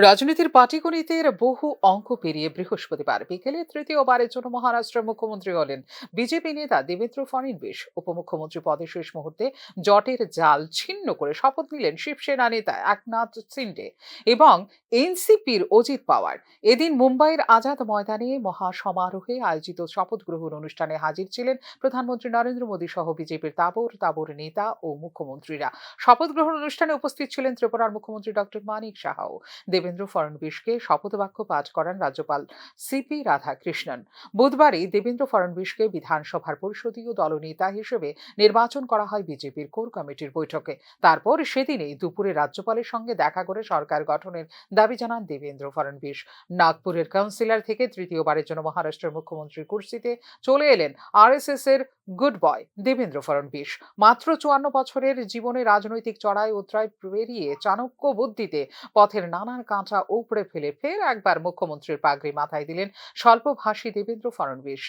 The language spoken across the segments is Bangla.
রাজনীতির পাটিগণিতের বহু অঙ্ক পেরিয়ে বৃহস্পতিবার বিকেলে তৃতীয়বারের জন্য মহারাষ্ট্রের মুখ্যমন্ত্রী হলেন বিজেপি নেতা দেবেন্দ্র ফডণবীস উপমুখ্যমন্ত্রী পদে শেষ মুহূর্তে জটের জাল ছিন্ন করে শপথ নিলেন শিবসেনা নেতা একনাথ সিন্ডে এবং এনসিপির অজিত পাওয়ার। এদিন মুম্বাইয়ের আজাদ ময়দানে মহাসমারোহে আয়োজিত শপথ গ্রহণ অনুষ্ঠানে হাজির ছিলেন প্রধানমন্ত্রী নরেন্দ্র মোদী সহ বিজেপির তাবর তাবর নেতা ও মুখ্যমন্ত্রীরা। শপথ গ্রহণ অনুষ্ঠানে উপস্থিত ছিলেন ত্রিপুরার মুখ্যমন্ত্রী ডক্টর মানিক সাহাও দেবেন্দ্র ফডণবীসকে শপথ বাক্য পাঠ করান রাজ্যপাল সিপি রাধাকৃষ্ণন। বুধবারই দেবেন্দ্র ফডণবীসকে বিধানসভার পরিষদীয় দলনেতা হিসেবে নির্বাচন করা হয় বিজেপির কোর কমিটির বৈঠকে। তারপর সেদিনেই দুপুরে রাজ্যপালের সঙ্গে দেখা করে সরকার গঠনের দাবি জানান দেবেন্দ্র ফডণবীস নাগপুরের কাউন্সিলর থেকে তৃতীয়বারের জন্য মহারাষ্ট্রের মুখ্যমন্ত্রীর কুর্সিতে চলে এলেন আরএসএস এর গুড বয় দেবেন্দ্র ফডণবীস মাত্র চুয়ান্ন বছরের জীবনে রাজনৈতিক চড়াই উতরাই পেরিয়ে চাণক্য বুদ্ধিতে পথের নানান কাঁটা উপড়ে ফেলে ফের একবার মুখ্যমন্ত্রীর পাগড়ি মাথায় দিলেন স্বল্পভাষী দেবেন্দ্র ফডণবীস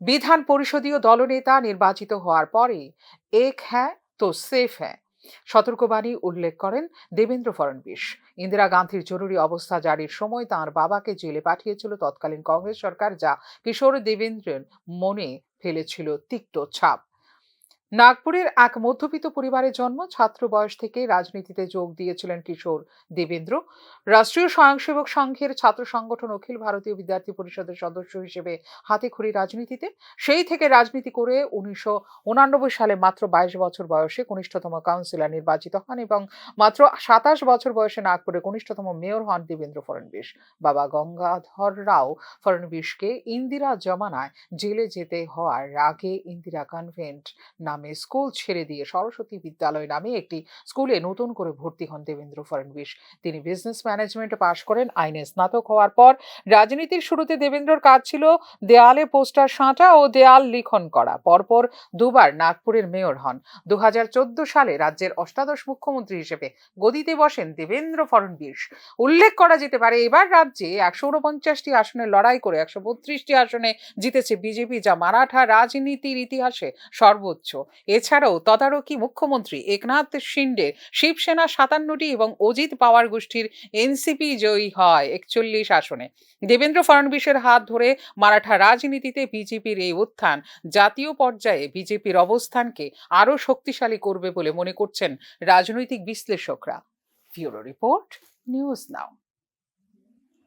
বিধান পরিষদীয় দলনেতা নির্বাচিত হওয়ার পরেই এক হ্যাঁ তো সেফ হ্যাঁ সতর্কবাণী উল্লেখ করেন দেবেন্দ্র ফডণবীস ইন্দিরা গান্ধীর জরুরি অবস্থা জারির সময় তাঁর বাবাকে জেলে পাঠিয়েছিল তৎকালীন কংগ্রেস সরকার, যা কিশোর দেবেন্দ্রের মনে ফেলেছিল তিক্ত ছাপ। নাগপুরের এক মধ্যবিত্ত পরিবারে জন্ম ছাত্র বয়স থেকে রাজনীতিতে যোগ দিয়েছিলেন কিশোর দেবেন্দ্র। রাষ্ট্রীয় স্বয়ংসেবক সংঘের ছাত্র সংগঠন অখিল ভারতীয় বিদ্যার্থী পরিষদের সদস্য হিসেবে হাতেখড়ি রাজনীতিতে। সেই থেকে রাজনীতি করে উনিশশো সালে মাত্র বাইশ বছর বয়সে কনিষ্ঠতম কাউন্সিলর নির্বাচিত হন এবং মাত্র সাতাশ বছর বয়সে নাগপুরে কনিষ্ঠতম মেয়র হন দেবেন্দ্র ফডণবীস বাবা গঙ্গাধর রাও ফডণবীসকে ইন্দিরা জমানায় জেলে যেতে হওয়ার আগে ইন্দিরা কনভেন্ট নামে স্কুল ছেড়ে দিয়ে সরস্বতী বিদ্যালয় নামে একটি স্কুলে নতুন করে ভর্তি হন দেবেন্দ্র ফডণবীস তিনি বিজনেস ম্যানেজমেন্টে পাশ করেন, আইনে স্নাতক হওয়ার পর রাজনীতির শুরুতে দেবেন্দ্রর কাজ ছিল দেয়ালে পোস্টার সাঁটা ও দেয়াল লিখন করা। পরপর দুবার নাগপুরের মেয়র হন। দু হাজার চোদ্দ সালে রাজ্যের অষ্টাদশ মুখ্যমন্ত্রী হিসেবে গদিতে বসেন দেবেন্দ্র ফডণবীস উল্লেখ করা যেতে পারে, এবার রাজ্যে একশো উনপঞ্চাশটি আসনে লড়াই করে, একশো বত্রিশটি আসনে জিতেছে বিজেপি, যা মারাঠা রাজনীতির ইতিহাসে সর্বোচ্চ। এছাড়াও তদারকি মুখ্যমন্ত্রী একনাথ শিন্ডে শিবসেনা সাতান্নটি এবং অজিত পাওয়ার গোষ্ঠীর এনসিপি জয়ী হয় একচল্লিশ আসনে। দেবেন্দ্র ফডণবীসের হাত ধরে মারাঠা রাজনীতিতে বিজেপির এই উত্থান জাতীয় পর্যায়ে বিজেপির অবস্থানকে আরও শক্তিশালী করবে বলে মনে করছেন রাজনৈতিক বিশ্লেষকরা। Bureau report, news now.